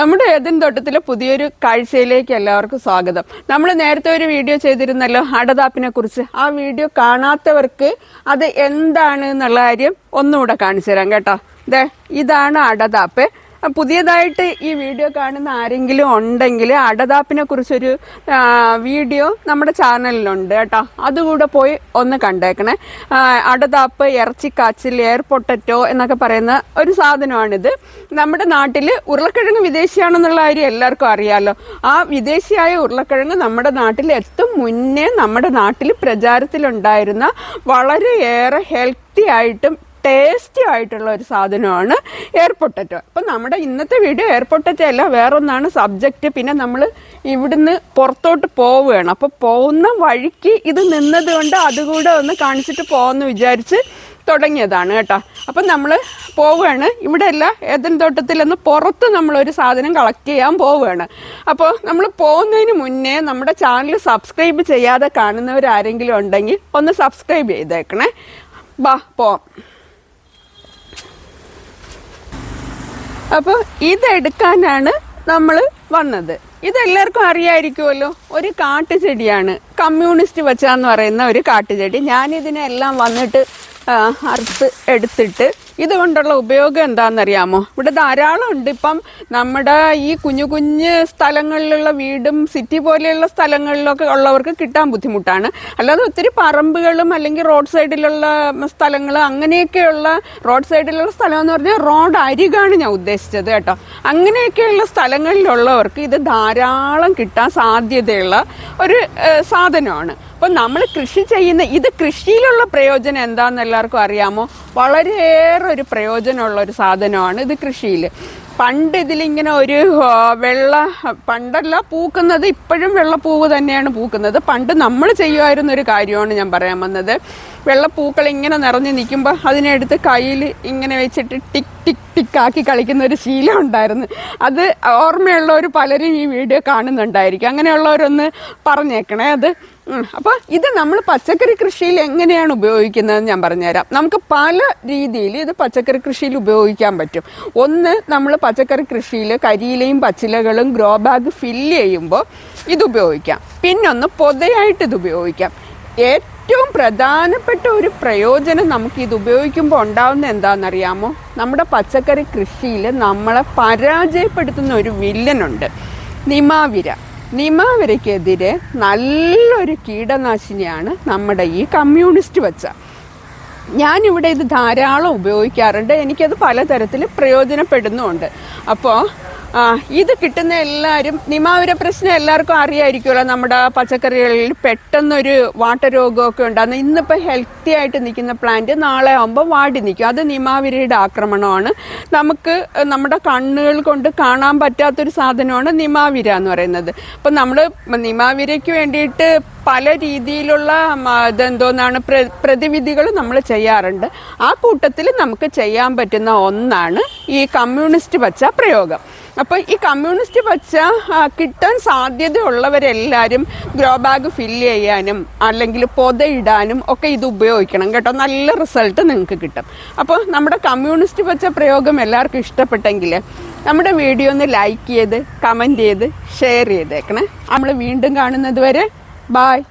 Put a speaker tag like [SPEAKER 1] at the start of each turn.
[SPEAKER 1] നമ്മുടെ ഏതൻ തോട്ടത്തിലെ പുതിയൊരു കാഴ്ചയിലേക്ക് എല്ലാവർക്കും സ്വാഗതം. നമ്മൾ നേരത്തെ ഒരു വീഡിയോ ചെയ്തിരുന്നല്ലോ അടതാപ്പിനെ കുറിച്ച്. ആ വീഡിയോ കാണാത്തവർക്ക് അത് എന്താണ് എന്നുള്ള കാര്യം ഒന്നുകൂടെ കാണിച്ചു തരാം കേട്ടോ. ഇതാണ് അടതാപ്പ്. പുതിയതായിട്ട് ഈ വീഡിയോ കാണുന്ന ആരെങ്കിലും ഉണ്ടെങ്കിൽ അടതാപ്പിനെ കുറിച്ചൊരു വീഡിയോ നമ്മുടെ ചാനലിലുണ്ട് കേട്ടോ. അതുകൂടെ പോയി ഒന്ന് കണ്ടേക്കണേ. അടതാപ്പ് ഇറച്ചിക്കാച്ചിൽ എയർ പൊട്ടറ്റോ എന്നൊക്കെ പറയുന്ന ഒരു സാധനമാണിത്. നമ്മുടെ നാട്ടിൽ ഉരുളക്കിഴങ്ങ് വിദേശിയാണെന്നുള്ള കാര്യം എല്ലാവർക്കും അറിയാലോ. ആ വിദേശിയായ ഉരുളക്കിഴങ്ങ് നമ്മുടെ നാട്ടിൽ എത്തും മുന്നേ നമ്മുടെ നാട്ടിൽ പ്രചാരത്തിലുണ്ടായിരുന്ന വളരെയേറെ ഹെൽത്തി ആയിട്ടും ടേസ്റ്റി ആയിട്ടുള്ള ഒരു സാധനമാണ് എയർ പൊട്ടറ്റോ അപ്പം നമ്മുടെ ഇന്നത്തെ വീഡിയോ എയർ പൊട്ടറ്റോ അല്ല വേറൊന്നാണ് സബ്ജക്റ്റ് പിന്നെ നമ്മൾ ഇവിടുന്ന് പുറത്തോട്ട് പോവുകയാണ്. അപ്പോൾ പോകുന്ന വഴിക്ക് ഇത് നിന്നത് കൊണ്ട് അതുകൂടെ ഒന്ന് കാണിച്ചിട്ട് പോകാമെന്ന് വിചാരിച്ച് തുടങ്ങിയതാണ് കേട്ടോ. അപ്പം നമ്മൾ പോവുകയാണ്. ഇവിടെ അല്ല ഏതൻ തോട്ടത്തിലൊന്ന് പുറത്ത് നമ്മളൊരു സാധനം കളക്ട് ചെയ്യാൻ പോവുകയാണ്. അപ്പോൾ നമ്മൾ പോകുന്നതിന് മുന്നേ നമ്മുടെ ചാനൽ സബ്സ്ക്രൈബ് ചെയ്യാതെ കാണുന്നവരാരെങ്കിലും ഉണ്ടെങ്കിൽ ഒന്ന് സബ്സ്ക്രൈബ് ചെയ്തേക്കണേ. ബാ പോവാം. അപ്പോൾ ഇതെടുക്കാനാണ് നമ്മൾ വന്നത്. ഇതെല്ലാവർക്കും അറിയായിരിക്കുമല്ലോ ഒരു കാട്ടുചെടിയാണ്. കമ്മ്യൂണിസ്റ്റ് വച്ചാന്ന് പറയുന്ന ഒരു കാട്ടുചെടി. ഞാനിതിനെല്ലാം വന്നിട്ട് അറുത്ത് എടുത്തിട്ട് ഇതുകൊണ്ടുള്ള ഉപയോഗം എന്താണെന്നറിയാമോ? ഇവിടെ ധാരാളം ഉണ്ട്. ഇപ്പം നമ്മുടെ ഈ കുഞ്ഞു കുഞ്ഞ് സ്ഥലങ്ങളിലുള്ള വീടും സിറ്റി പോലെയുള്ള സ്ഥലങ്ങളിലൊക്കെ ഉള്ളവർക്ക് കിട്ടാൻ ബുദ്ധിമുട്ടാണ്. അല്ലാതെ ഒത്തിരി പറമ്പുകളും അല്ലെങ്കിൽ റോഡ് സൈഡിലുള്ള സ്ഥലങ്ങൾ അങ്ങനെയൊക്കെയുള്ള റോഡ് സൈഡിലുള്ള സ്ഥലം എന്ന് പറഞ്ഞാൽ റോഡ് അരികാണ് ഞാൻ ഉദ്ദേശിച്ചത് കേട്ടോ. അങ്ങനെയൊക്കെയുള്ള സ്ഥലങ്ങളിലുള്ളവർക്ക് ഇത് ധാരാളം കിട്ടാൻ സാധ്യതയുള്ള ഒരു സാധനമാണ്. അപ്പം നമ്മൾ കൃഷി ചെയ്യുന്ന ഇത് കൃഷിയിലുള്ള പ്രയോജനം എന്താണെന്ന് എല്ലാവർക്കും അറിയാമോ? വളരെയേറെ ഒരു പ്രയോജനമുള്ള ഒരു സാധനമാണ് ഇത് കൃഷിയിൽ പണ്ട് ഇതിലിങ്ങനെ ഒരു വെള്ള പണ്ടല്ല പൂക്കുന്നത് ഇപ്പോഴും വെള്ളപ്പൂവ് തന്നെയാണ് പൂക്കുന്നത്. പണ്ട് നമ്മൾ ചെയ്യുമായിരുന്ന ഒരു കാര്യമാണ് ഞാൻ പറയാൻ വന്നത്. വെള്ളപ്പൂക്കൾ ഇങ്ങനെ നിറഞ്ഞു നിൽക്കുമ്പോൾ അതിനെടുത്ത് കയ്യിൽ ഇങ്ങനെ വെച്ചിട്ട് ടിക് ടിക് ടിക് ആക്കി കളിക്കുന്ന ഒരു ശീലം ഉണ്ടായിരുന്നു. അത് ഓർമ്മയുള്ളവർ പലരും ഈ വീഡിയോ കാണുന്നുണ്ടായിരിക്കും. അങ്ങനെയുള്ളവരൊന്ന് പറഞ്ഞേക്കണേ അത്. അപ്പോൾ ഇത് നമ്മൾ പച്ചക്കറി കൃഷിയിൽ എങ്ങനെയാണ് ഉപയോഗിക്കുന്നതെന്ന് ഞാൻ പറഞ്ഞുതരാം. നമുക്ക് പല രീതിയിൽ ഇത് പച്ചക്കറി കൃഷിയിൽ ഉപയോഗിക്കാൻ പറ്റും. ഒന്ന് നമ്മൾ പച്ചക്കറി കൃഷിയിൽ കരിയിലയും പച്ചിലകളും ഗ്രോ ബാഗ് ഫില്ല് ചെയ്യുമ്പോൾ ഇത് ഉപയോഗിക്കാം. പിന്നൊന്ന് പൊതയായിട്ട് ഇത് ഉപയോഗിക്കാം. ഏറ്റവും പ്രധാനപ്പെട്ട ഒരു പ്രയോജനം നമുക്ക് ഇത് ഉപയോഗിക്കുമ്പോൾ ഉണ്ടാവുന്ന എന്താണെന്നറിയാമോ? നമ്മുടെ പച്ചക്കറി കൃഷിയിൽ നമ്മളെ പരാജയപ്പെടുത്തുന്ന ഒരു വില്ലനുണ്ട് നിമാവിര. നിമാവിരയ്ക്കെതിരെ നല്ലൊരു കീടനാശിനിയാണ് നമ്മുടെ ഈ കമ്മ്യൂണിസ്റ്റ് വച്ച. ഞാനിവിടെ ഇത് ധാരാളം ഉപയോഗിക്കാറുണ്ട്. എനിക്കത് പലതരത്തിൽ പ്രയോജനപ്പെടുന്നുമുണ്ട് അപ്പോൾ ആ, ഇത് കിട്ടുന്ന എല്ലാവരും നിമാവിര പ്രശ്നം എല്ലാവർക്കും അറിയായിരിക്കുമല്ലോ. നമ്മുടെ പച്ചക്കറികളിൽ പെട്ടെന്നൊരു വാട്ടരോഗമൊക്കെ ഉണ്ടാകുന്ന. ഇന്നിപ്പോൾ ഹെൽത്തി ആയിട്ട് നിൽക്കുന്ന പ്ലാന്റ് നാളെ ആകുമ്പോൾ വാടി നിൽക്കും. അത് നിമാവിരയുടെ ആക്രമണമാണ്. നമുക്ക് നമ്മുടെ കണ്ണുകൾ കൊണ്ട് കാണാൻ പറ്റാത്തൊരു സാധനമാണ് നിമാവിര എന്ന് പറയുന്നത്. അപ്പം നമ്മൾ നിമാവിരയ്ക്ക് വേണ്ടിയിട്ട് പല രീതിയിലുള്ള ഇതെന്തോന്നാണ് പ്ര- പ്രതിവിധികൾ നമ്മൾ ചെയ്യാറുണ്ട്. ആ കൂട്ടത്തിൽ നമുക്ക് ചെയ്യാൻ പറ്റുന്ന ഒന്നാണ് ഈ കമ്മ്യൂണിസ്റ്റ് പച്ച പ്രയോഗം. അപ്പോൾ ഈ കമ്മ്യൂണിസ്റ്റ് പച്ച കിട്ടാൻ സാധ്യതയുള്ളവരെല്ലാവരും ഗ്രോ ബാഗ് ഫില്ല് ചെയ്യാനും അല്ലെങ്കിൽ പൊതയിടാനും ഒക്കെ ഇത് ഉപയോഗിക്കണം കേട്ടോ. നല്ല റിസൾട്ട് നിങ്ങൾക്ക് കിട്ടും. അപ്പോൾ നമ്മുടെ കമ്മ്യൂണിസ്റ്റ് പച്ച പ്രയോഗം എല്ലാവർക്കും ഇഷ്ടപ്പെട്ടെങ്കിൽ നമ്മുടെ വീഡിയോ ഒന്ന് ലൈക്ക് ചെയ്ത് കമന്റ് ചെയ്ത് ഷെയർ ചെയ്തേക്കണേ. നമ്മൾ വീണ്ടും കാണുന്നത് വരെ ബായ്